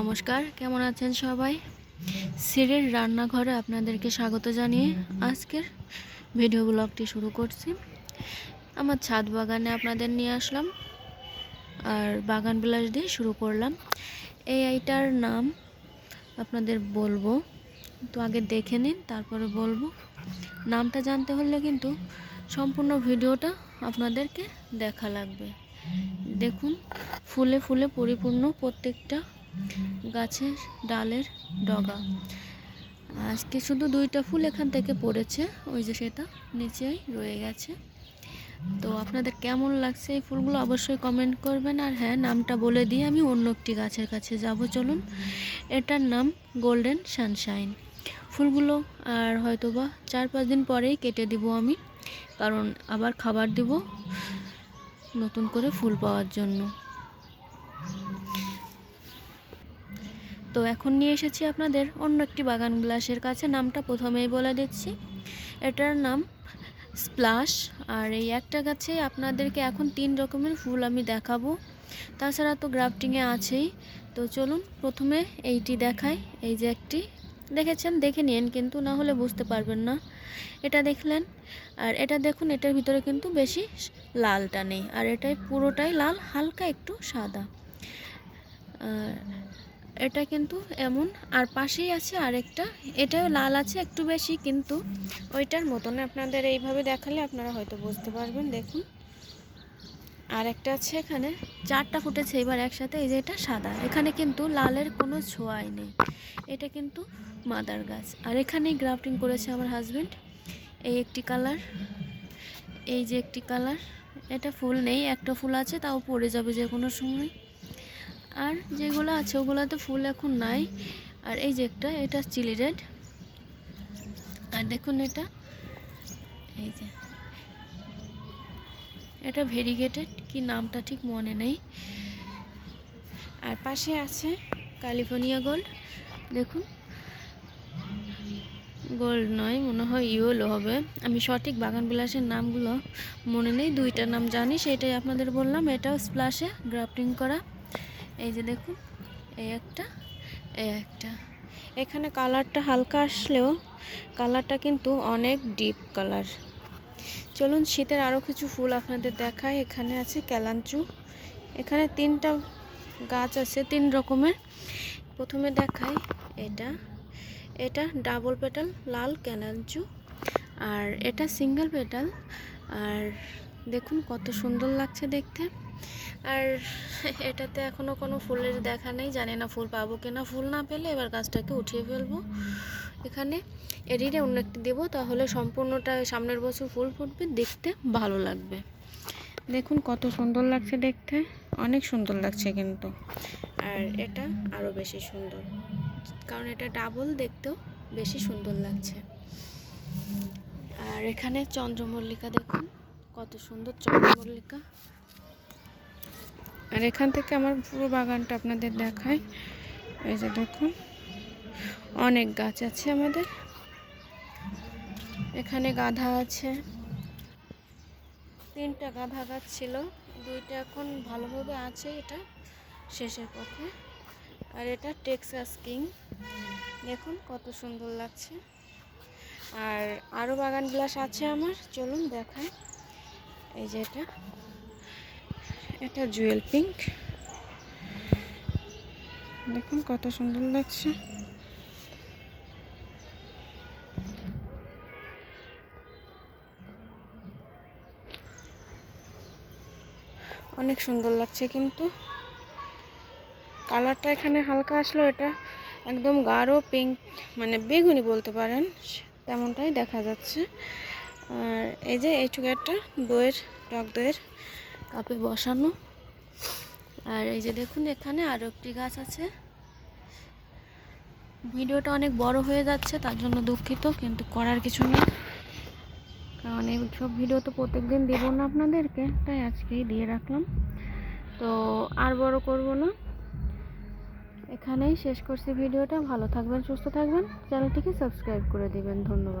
নমস্কার, কেমন আছেন সবাই? সিরের রান্নাঘরে আপনাদেরকে স্বাগত জানিয়ে আজকের ভিডিও ব্লগটি শুরু করছি। আমার ছাদ বাগানে আপনাদের নিয়ে আসলাম আর বাগান বিলাস দিয়ে শুরু করলাম। এই আইটার নাম আপনাদের বলব। তো আগে দেখে নিন, তারপরে বলব। নামটা জানতে হলে কিন্তু সম্পূর্ণ ভিডিওটা আপনাদেরকে দেখা লাগবে। দেখুন, ফুলে ফুলে পরিপূর্ণ প্রত্যেকটা গাছের ডালের ডগা। আজকে শুধু দুইটা ফুল এখান থেকে পড়েছে, ওই যে সেটা নিচেই রয়ে গেছে। তো আপনাদের কেমন লাগছে এই ফুলগুলো অবশ্যই কমেন্ট করবেন, আর হ্যাঁ নামটা বলে দিয়ে আমি অন্য একটি গাছের কাছে যাব। চলুন, এটার নাম গোল্ডেন সানশাইন ফুলগুলো আর হয়তোবা চার পাঁচ দিন পরেই কেটে দিব আমি, কারণ আবার খাবার দিব নতুন করে ফুল পাওয়ার জন্য। তো এখন নিয়ে এসেছি আপনাদের অন্য একটি বাগান গ্লাসের কাছে। নামটা প্রথমেই বলে দিচ্ছি। এটার নাম স্প্লাশ। আর এই একটা গাছে আপনাদেরকে এখন তিন রকমের ফুল আমি দেখাবো। তাছাড়া তো গ্রাফটিংয়ে আছেই। তো চলুন প্রথমে এইটি দেখাই। এই যে একটি। দেখেছেন? দেখে নিন কিন্তু, না হলে বুঝতে পারবেন না। এটা দেখলেন। আর এটা দেখুন, এটার ভিতরে কিন্তু বেশি লালটা নেই। আর এটাই পুরোটাই লাল, হালকা একটু সাদা। আর এটা কিন্তু এমন, আর পাশেই আছে আরেকটা। এটাও লাল আছে, একটু বেশি, কিন্তু ওইটার মতন আপনাদের এইভাবে দেখালে আপনারা হয়তো বুঝতে পারবেন, দেখুন। আর একটা আছে এখানে, চারটা ফুটেছে এবার একসাথে, এই যে এটা সাদা। এখানে কিন্তু লালের কোনো ছোঁয়াই নেই। এটা কিন্তু মাদার গাছ। আর এখানেই গ্রাফটিং করেছে আমার হাজব্যান্ড এই একটি কালার, এই যে একটি কালার। এটা ফুল নেই, একটা ফুল আছে, তাও পড়ে যাবে যে কোনো সময়। আর যেগুলো আছে ওগুলোতে ফুল এখন নাই। আর এই যে একটা, এটা চিলি রেড। আর দেখুন এটা, এই যে। এটা ভেরিগেটেড, কি নামটা ঠিক মনে নেই। আর পাশে আছে ক্যালিফোর্নিয়া গোল্ড। দেখুন, গোল্ড নয়, মনে হয় ইয়েলো হবে। আমি সঠিক বাগান বিলাসের নামগুলো মনে নেই দুইটার নাম জানি, সেটাই আপনাদের বললাম। এটাও স্প্লাশে গ্রাফটিং করা। এই যে দেখুন, এই একটা এই একটা। এখানে কালারটা হালকা আসলেও কালারটা কিন্তু অনেক ডিপ কালার। চলুন, শীতের আরও কিছু ফুল আপনাদের দেখায় এখানে আছে ক্যালাঞ্চু এখানে তিনটা গাছ আছে, তিন রকমের। প্রথমে দেখাই এটা। এটা ডাবল পেটাল, লাল ক্যালাঞ্চু আর এটা সিঙ্গেল পেটাল। আর দেখুন, কত সুন্দর লাগছে দেখতে। আর এটাতে এখনও কোনো ফুলের দেখা নেই, জানি না ফুল পাবো কিনা। ফুল না পেলে এবার গাছটাকে উঠিয়ে ফেলব এখানে। এডিটে অন্য একটি দেবো, তাহলে সম্পূর্ণটা সামনের বছর ফুল ফুটবে, দেখতে ভালো লাগবে। দেখুন, কত সুন্দর লাগছে দেখতে। অনেক সুন্দর লাগছে কিন্তু। আর এটা আরও বেশি সুন্দর, কারণ এটা ডাবল দেখতেও বেশি সুন্দর লাগছে। আর এখানে চন্দ্রমল্লিকা দেখুন। কত সুন্দর চন্দ্রমল্লিকা। আর এখান থেকে আমার পুরো বাগানটা আপনাদের দেখায় এই যে দেখুন, অনেক গাছ আছে আমাদের। এখানে গাধা আছে। তিনটা গাধা গাছ ছিল, দুইটা এখন ভালোভাবে আছে এটা শেষের পথে। আর এটা টেক্সাস কিং। দেখুন কত সুন্দর লাগছে। আর আরও বাগান গ্লাস আছে আমার, চলুন দেখাই। এই যে এটা। এটা জুয়েল পিঙ্ক। দেখুন কত সুন্দর লাগছে। অনেক সুন্দর লাগছে কিন্তু। কালারটা এখানে হালকা আসলো এটা একদম গাঢ় পিঙ্ক মানে বেগুনি বলতে পারেন, তেমনটাই দেখা যাচ্ছে। আর এই যে এইটুকু একটা দইয়ের টক দইয়ের কাপে বসানো। আর এই যে দেখুন এখানে আরও একটি গাছ আছে। ভিডিওটা অনেক বড় হয়ে যাচ্ছে, তার জন্য দুঃখিত, কিন্তু করার কিছু নেই। কারণ এই সব ভিডিও তো প্রত্যেক দিন দেবো না আপনাদেরকে, তাই আজকেই দিয়ে রাখলাম। তো আর বড় করব না। এখানেই শেষ করছি ভিডিওটা। ভালো থাকবেন, সুস্থ থাকবেন। চ্যানেলটিকে সাবস্ক্রাইব করে দিবেন। ধন্যবাদ।